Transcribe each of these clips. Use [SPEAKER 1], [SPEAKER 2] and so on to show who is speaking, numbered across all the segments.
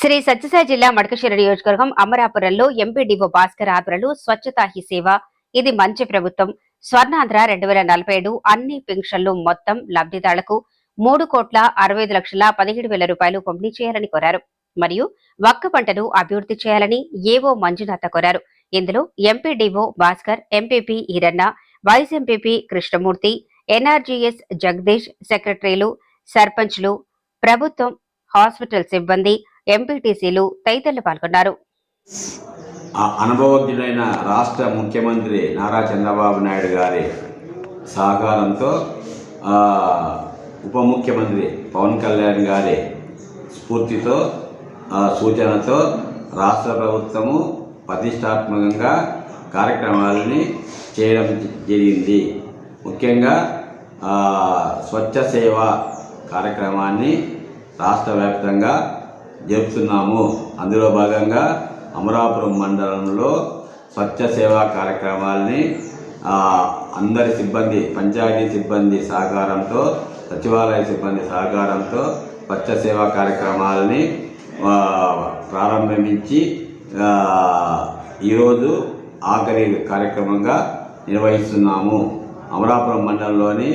[SPEAKER 1] శ్రీ సత్యసాయి జిల్లా మడకశిర నియోజకవర్గం అమరాపురంలో ఎంపీడీఓ భాస్కర్ ఆధ్వర్యంలో స్వచ్ఛతా హీ సేవ. ఇది మంచి ప్రభుత్వం. స్వర్ణాంధ్ర రెండు వేల నలభై ఏడు అన్ని పెన్షన్లు మొత్తం లబ్ధిదారులకు మూడు కోట్ల అరవై ఐదు లక్షల పదిహేడు వేల రూపాయలు పంపిణీ చేయాలని కోరారు. మరియు వక్క పంటను అభివృద్ధి చేయాలని ఏవో మంజునాథ కోరారు. ఇందులో MPDO Bhaskar MPP Eeranna vice MPP Krishnamurthy NRGS Jagadish సెక్రటరీలు సర్పంచ్లు ప్రభుత్వం హాస్పిటల్ సిబ్బంది ఎంపీటీసీలు తదితరులు పాల్గొన్నారు.
[SPEAKER 2] అనుభవజ్ఞుడైన రాష్ట్ర ముఖ్యమంత్రి నారా చంద్రబాబు నాయుడు గారి సహకారంతో ఉప ముఖ్యమంత్రి పవన్ కళ్యాణ్ గారి స్ఫూర్తితో సూచనతో రాష్ట్ర ప్రభుత్వము ప్రతిష్టాత్మకంగా కార్యక్రమాలని చేయడం జరిగింది. ముఖ్యంగా స్వచ్ఛ సేవ కార్యక్రమాన్ని రాష్ట్ర వ్యాప్తంగా జరుపుతున్నాము. అందులో భాగంగా అమరాపురం మండలంలో స్వచ్ఛ సేవా కార్యక్రమాల్ని అందరి సిబ్బంది పంచాయతీ సిబ్బంది సహకారంతో సచివాలయ సిబ్బంది సహకారంతో స్వచ్ఛ సేవా కార్యక్రమాలని ప్రారంభించి ఈరోజు ఆఖరి కార్యక్రమంగా నిర్వహిస్తున్నాము. అమరాపురం మండలంలోని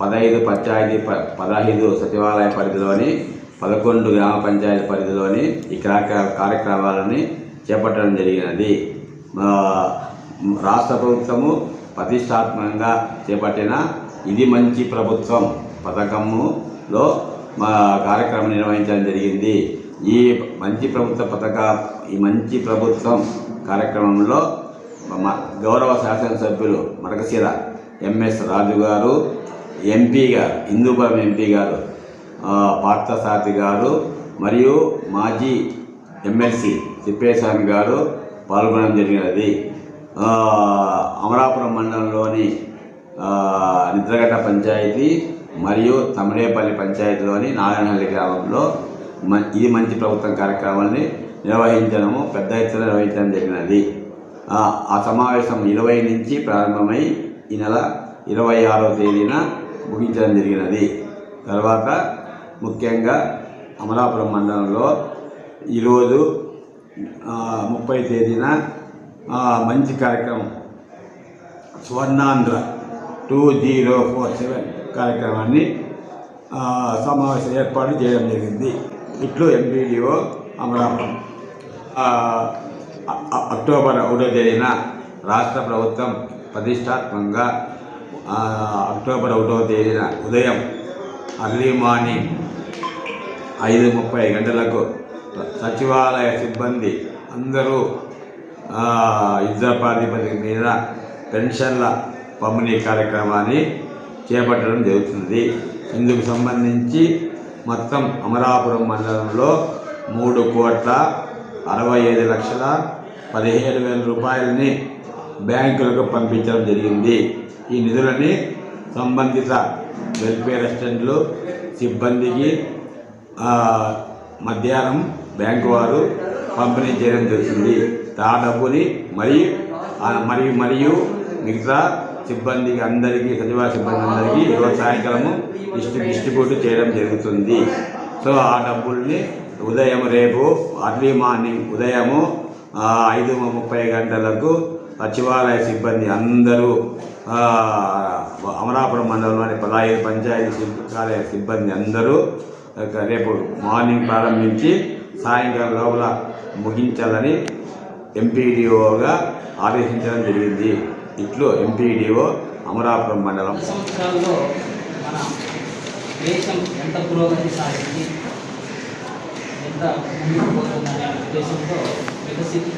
[SPEAKER 2] పదహైదు పంచాయతీ ప పదహైదు సచివాలయ పరిధిలోని పదకొండు గ్రామ పంచాయతీ పరిధిలోని ఈ కార్యక్రమాలని చేపట్టడం జరిగినది. రాష్ట్ర ప్రభుత్వము ప్రతిష్టాత్మకంగా చేపట్టిన ఇది మంచి ప్రభుత్వం పథకములో మా కార్యక్రమం నిర్వహించడం జరిగింది. ఈ మంచి ప్రభుత్వ పథక ఈ మంచి ప్రభుత్వం కార్యక్రమంలో మా గౌరవ శాసనసభ్యులు మడకశిర ఎంఎస్ రాజు గారు ఎంపీ గారు హిందూపురం ఎంపీ గారు పార్థసారథి గారు మరియు మాజీ ఎమ్మెల్సీ తిప్పేస్వామి గారు పాల్గొనడం జరిగినది. అమరాపురం మండలంలోని నిద్రగట్ట పంచాయతీ మరియు తమిళేపల్లి పంచాయతీలోని నారాయణహల్లి గ్రామంలో మ ఇది మంచి ప్రభుత్వం కార్యక్రమాన్ని నిర్వహించడము పెద్ద ఎత్తున నిర్వహించడం జరిగినది. ఆ ఆ సమావేశం ఇరవై నుంచి ప్రారంభమై ఈ నెల ఇరవై ఆరవ తేదీన ముగించడం జరిగినది. తర్వాత ముఖ్యంగా అమలాపురం మండలంలో ఈరోజు ముప్పై తేదీన మంచి కార్యక్రమం Swarnandhra two zero four seven కార్యక్రమాన్ని సమావేశం ఏర్పాటు చేయడం జరిగింది. ఇట్లు ఎంపీడీఓ అమలాపురం. అక్టోబర్ ఒకటో తేదీన రాష్ట్ర ప్రభుత్వం ప్రతిష్టాత్మకంగా అక్టోబర్ ఒకటో తేదీన ఉదయం అర్లీ మార్నింగ్ ఐదు ముప్పై గంటలకు సచివాలయ సిబ్బంది అందరూ యుద్ధ ప్రాతిపదిక మీద పెన్షన్ల పంపిణీ కార్యక్రమాన్ని చేపట్టడం జరుగుతుంది ఇందుకు సంబంధించి మొత్తం అమరాపురం మండలంలో మూడు కోట్ల అరవై ఐదు లక్షల పదిహేడు వేల రూపాయలని బ్యాంకులకు పంపించడం జరిగింది. ఈ నిధులని సంబంధిత వెల్ఫేర్ అసిస్టెంట్లు సిబ్బందికి మధ్యాహ్నం బ్యాంకు వారు పంపిణీ చేయడం జరుగుతుంది. ఆ డబ్బుని మరియు మరియు మరియు మిగతా సిబ్బందికి అందరికీ సచివాలయ సిబ్బంది అందరికీ ఈరోజు సాయంకాలము డిస్ట్రి డిస్ట్రిబ్యూట్ చేయడం జరుగుతుంది. సో ఆ డబ్బుల్ని ఉదయం రేపు అర్లీ మార్నింగ్ ఉదయము ఐదు ముప్పై గంటలకు సచివాలయ సిబ్బంది అందరూ అమరాపురం మండలంలోని పదహైదు పంచాయతీ సచివాలయ సిబ్బంది అందరూ రేపు మార్నింగ్ ప్రారంభించి సాయంకాలం లోపల ముగించాలని ఎంపీడీఓగా ఆదేశించడం జరిగింది. ఇట్లు ఎంపీడీఓ అమరాపురం మండలం.
[SPEAKER 3] సంవత్సరాల్లో మన దేశం ఎంత పురోగతి సాధించి ఎంత ముందుకు ఉద్దేశంతో వికసిత్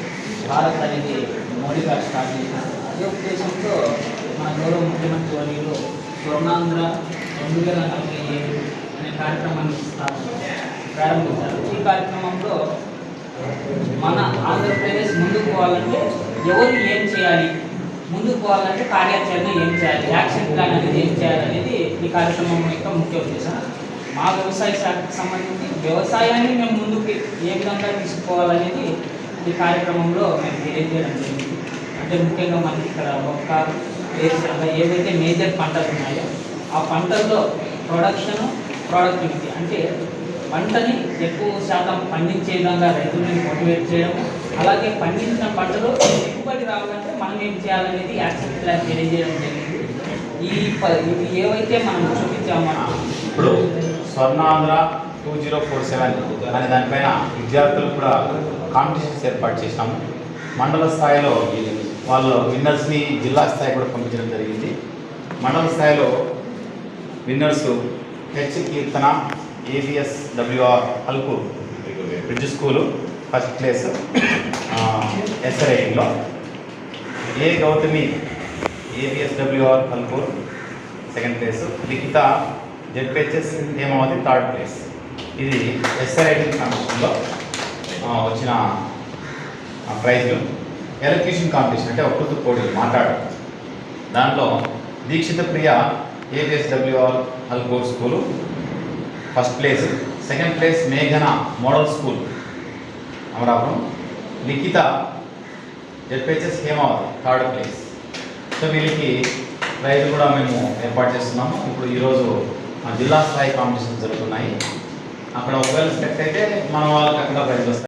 [SPEAKER 3] భారత్ అనేది మోడీ గారు స్టార్ట్ చేశారు. అదే ఉద్దేశంతో మన గౌరవ ముఖ్యమంత్రి వర్యులు స్వర్ణాంధ్ర రెండు వేల నలభై ఏడు అనే కార్యక్రమాన్ని ప్రారంభించారు. ఈ కార్యక్రమంలో మన ఆంధ్రప్రదేశ్ ముందుకు పోవాలంటే ఎవరు ఏం చేయాలి? ముందుకు పోవాలంటే కార్యాచరణ ఏం చేయాలి? యాక్షన్ ప్లాన్ అనేది ఏం చేయాలి అనేది ఈ కార్యక్రమం యొక్క ముఖ్య ఉద్దేశం. మా వ్యవసాయ శాఖకు సంబంధించి వ్యవసాయాన్ని మేము ముందుకు ఏ విధంగా తీసుకోవాలనేది ఈ కార్యక్రమంలో మేము తెలియజేయడం జరిగింది. అంటే ముఖ్యంగా మనకి ఇక్కడ ఒక్క వేరుశనగ ఏవైతే మేజర్ పంటలు ఉన్నాయో ఆ పంటల్లో ప్రొడక్షన్ ప్రొడక్టివిటీ అంటే పంటని ఎక్కువ శాతం పండించే విధంగా రైతులని మోటివేట్ చేయడం అలాగే పండించిన పంటలో దిగుబడి రావాలంటే మనం ఏం చేయాలనేది యాక్షన్ ప్లాన్ తెలియజేయడం జరిగింది. ఈ ఇవి ఏవైతే మనం చూపించామో
[SPEAKER 4] ఇప్పుడు Swarnandhra two zero four seven అనే దానిపైన విద్యార్థులు కూడా కాంపిటీషన్స్ ఏర్పాటు చేసినాము. మండల స్థాయిలో వాళ్ళు విన్నర్స్ని జిల్లా స్థాయి కూడా పంపించడం జరిగింది. మండల స్థాయిలో winners H Keerthana ABS WR Halkur bridge school first place ఎస్ఆర్ఐలో A Gautami ABSWR Halkur second place Likhitha ZPHS ఏమవుతుంది? Third place. ఇది ఎస్ఆర్ఐటి కాంపిటీషన్లో వచ్చిన ప్రైజ్లు ఎలక్ట్రీషియన్ కాంపిటీషన్ అంటే ఒక్కరితో పోటీ మాట్లాడడం. దాంట్లో Deekshitha Priya ABSWR Algor school first place. Second place మేఘన model school Amarapuram. Likhitha ZPHS Hemavathi third place. So వీళ్ళకి ప్రైజ్ కూడా మేము ఏర్పాటు చేస్తున్నాము. ఇప్పుడు ఈరోజు జిల్లా స్థాయి కాంపిటీషన్ జరుగుతున్నాయి. అక్కడ ఒకవేళ సెలెక్ట్ అయితే మన వాళ్ళకి అక్కడ ప్రైజ్ వస్తాయి